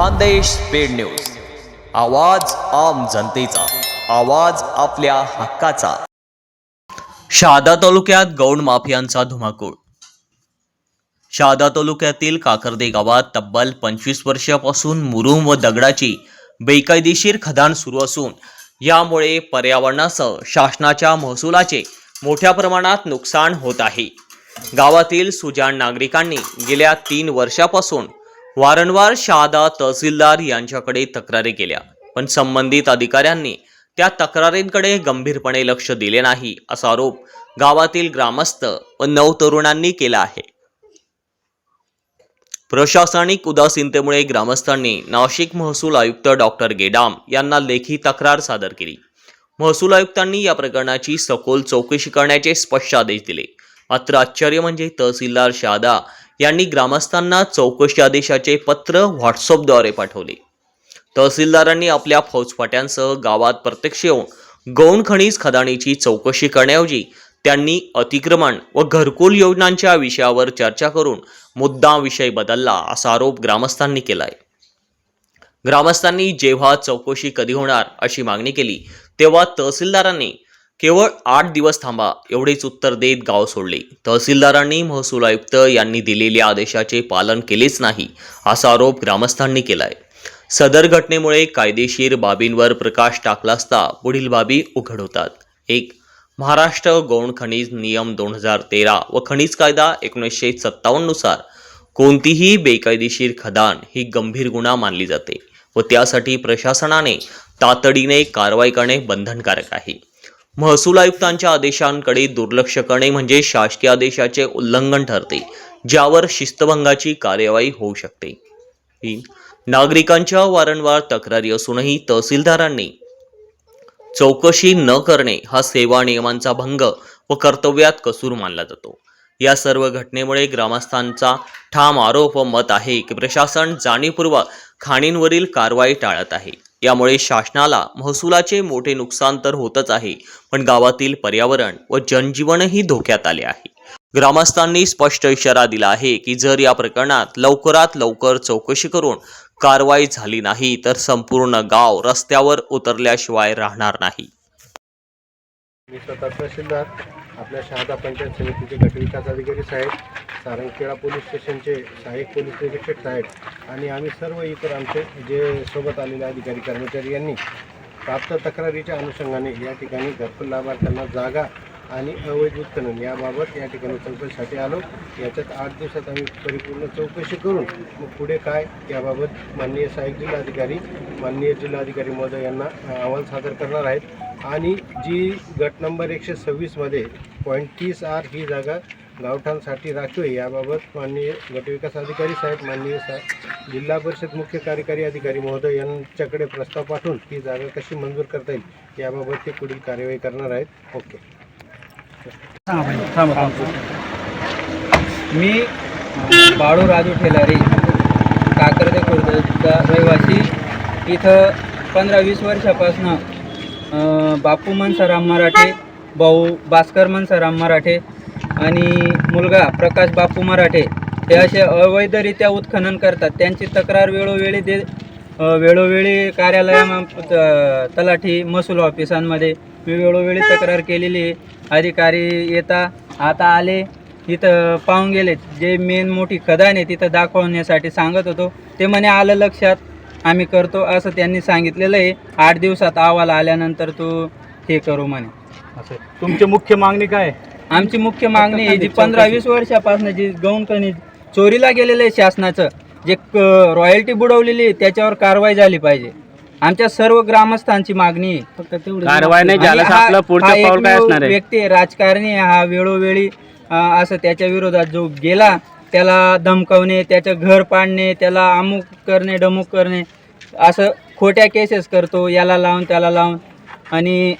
Khandesh paid news. आवाज आम जनतेचा. आवाज आपल्या हक्काचा. शहादा तालुक्यात गौण माफियांचा धुमाकूळ. शहादा तालुक्यातील काकर्दे गावात तब्बल पंचवीस वर्षापासून मुरुम व दगडाची बेकायदेशीर खदान सुरू असून यामुळे पर्यावरणासह शासनाच्या महसुलाचे मोठ्या प्रमाणात नुकसान होत आहे. गावातील सुजाण नागरिकांनी गेल्या तीन वर्षापासून वारंवार शहादा तहसीलदार यांच्याकडे तक्रारी केल्या. पण संबंधित अधिकाऱ्यांनी त्या तक्रारींकडे गंभीरपणे लक्ष दिले नाही असा आरोप गावातील ग्रामस्थ व नवतरुणांनी केला आहे. प्रशासनिक उदासीनतेमुळे ग्रामस्थांनी नाशिक महसूल आयुक्त डॉक्टर गेडाम यांना लेखी तक्रार सादर केली. महसूल आयुक्तांनी या प्रकरणाची सखोल चौकशी करण्याचे स्पष्ट आदेश दिले. मात्र आश्चर्य म्हणजे तहसीलदार शहादा यांनी ग्रामस्थांना चौकशी आदेशाचे पत्र व्हॉट्सअपद्वारे पाठवले. तहसीलदारांनी आपल्या फौजफाट्यांसह गावात प्रत्यक्ष येऊन गौण खनिज खदाणीची चौकशी करण्याऐवजी त्यांनी अतिक्रमण व घरकुल योजनांच्या विषयावर चर्चा करून मुद्दा विषय बदलला असा आरोप ग्रामस्थांनी केलाय. ग्रामस्थांनी जेव्हा चौकशी कधी होणार अशी मागणी केली तेव्हा तहसीलदारांनी केवळ आठ दिवस थांबा एवढेच उत्तर देत गाव सोडले. तहसीलदारांनी महसूल आयुक्त यांनी दिलेल्या आदेशाचे पालन केलेच नाही असा आरोप ग्रामस्थांनी केलाय. सदर घटनेमुळे कायदेशीर बाबींवर प्रकाश टाकला असता पुढील बाबी उघड होतात. एक महाराष्ट्र गौण खनिज नियम दोन हजार तेरा व खनिज कायदा एकोणीसशे सत्तावन्ननुसार कोणतीही बेकायदेशीर खदान ही गंभीर गुन्हा मानली जाते व त्यासाठी प्रशासनाने तातडीने कारवाई करणे बंधनकारक आहे. महसूल आयुक्तांच्या आदेशांकडे दुर्लक्ष करणे म्हणजे शासकीय आदेशाचे उल्लंघन ठरते ज्यावर शिस्तभंगाची कार्यवाही होऊ शकते. तीन नागरिकांच्या वारंवार तक्रारी असूनही तहसीलदारांनी चौकशी न करणे हा सेवा नियमांचा भंग व कर्तव्यात कसूर मानला जातो. या सर्व घटनेमुळे ग्रामस्थांचा ठाम आरोप व मत आहे की प्रशासन जाणीवपूर्वक खाणींवरील कारवाई टाळत आहे. यामुळे शासनाला महसुलाचे मोठे नुकसान तर होतच आहे पण गावातील पर्यावरण व जनजीवनही धोक्यात आले आहे. ग्रामस्थांनी स्पष्ट इशारा दिला आहे की जर या प्रकरणात लवकरात लवकर चौकशी करून कारवाई झाली नाही तर संपूर्ण गाव रस्त्यावर उतरल्याशिवाय राहणार नाही. मी स्वतः तहसीलदार. आपल्या शहादा पंचायत समितीचे गटविकास अधिकारी साहेब सारंगखेडा पोलीस स्टेशनचे सहाय्यक पोलीस निरीक्षक साहेब आणि आम्ही सर्व इतर आमचे जे सोबत आलेले अधिकारी कर्मचारी यांनी प्राप्त तक्रारीच्या अनुषंगाने या ठिकाणी घरकुल लाभार्थ्यांना जागा आणि अवैध उत्खनन याबाबत या ठिकाणी चौकशीसाठी आलो. याच्यात आठ दिवसात आम्ही परिपूर्ण चौकशी करून मग पुढे काय याबाबत माननीय सहाय्यक जिल्हाधिकारी माननीय जिल्हाधिकारी महोदय यांना अहवाल सादर करणार आहेत. आणि जी गट नंबर एकशे सव्वीसमध्ये पॉईंट तीस आर ही जागा गावठाणसाठी राखीव आहे. याबाबत माननीय गटविकास अधिकारी साहेब माननीय सा जिल्हा परिषद मुख्य कार्यकारी अधिकारी महोदय यांच्याकडे प्रस्ताव पाठवून ही जागा कशी मंजूर करता येईल याबाबत ते पुढील कार्यवाही करणार आहेत. ओके. थांबा, मी बाळू राजू ठेलारी काकर्दे खुर्दचा रहिवासी. इथं पंधरा वीस वर्षापासनं बापू मनसाराम मराठे भाऊ भास्कर मनसाराम मराठे आणि मुलगा प्रकाश बापू मराठे हे असे अवैधरित्या उत्खनन करतात. त्यांची तक्रार वेळोवेळी दे वेळोवेळी कार्यालया तलाठी महसूल ऑफिसांमध्ये मी वेळोवेळी तक्रार केलेली. आहे अधिकारी येता आता आले इथं पाहून गेले. जे मेन मोठी खदान आहे तिथं दाखवण्यासाठी सांगत होतो. ते म्हणे आलं लक्षात आम्ही करतो असं त्यांनी सांगितलेलं आहे. आठ दिवसात अहवाल आल्यानंतर तू हे करू म्हणे. असं तुमची मुख्य मागणी काय आहे? आमची मुख्य मागणी आहे जी पंधरा वीस वर्षापासून जी गौण खनिज चोरीला गेलेलं आहे शासनाचं जे रॉयल्टी बुडवलेली आहे त्याच्यावर कारवाई झाली पाहिजे. आमच्या सर्व ग्रामस्थांची मागणी आहे. फक्त तेवढी कारवाई नाही झाल्यास आणि हा- आपलं पुढचं पाऊल काय एकमेव असणार आहे? व्यक्ती राजकारणी आहे, हा वेळोवेळी अं, असं त्याच्या विरोधात जो गेला त्याला धमकावणे त्याचं घर पाडणे त्याला अमुक करणे डमुक करणे असं खोट्या केसेस करतो याला लावून त्याला लावून. आणि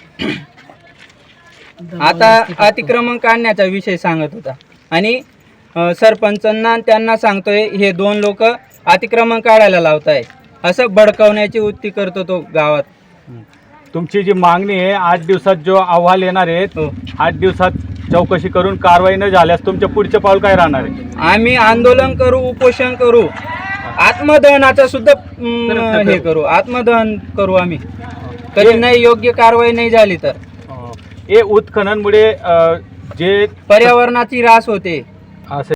आता अतिक्रमण काढण्याचा विषय सांगत होता. आणि सरपंचांना आणि त्यांना सांगतोय हे दोन लोक अतिक्रमण काढायला लावताय असं भडकवण्याची वृत्ती करतो तो गावात. तुमची जी मागणी आहे आठ दिवसात जो अहवाल येणार आहे हो. आठ दिवसात चौकशी करून कारवाई न झाल्यास तुमचे पुढचे पाऊल काय राहणार आहे? आम्ही आंदोलन करू उपोषण करू. आत्मदहनाचा सुद्धा अं, हे करू. आत्मदहन करू आम्ही. कधी नाही योग्य कारवाई नाही झाली तर. हे उत्खननमुळे जे पर्यावरणाची रास होते. असं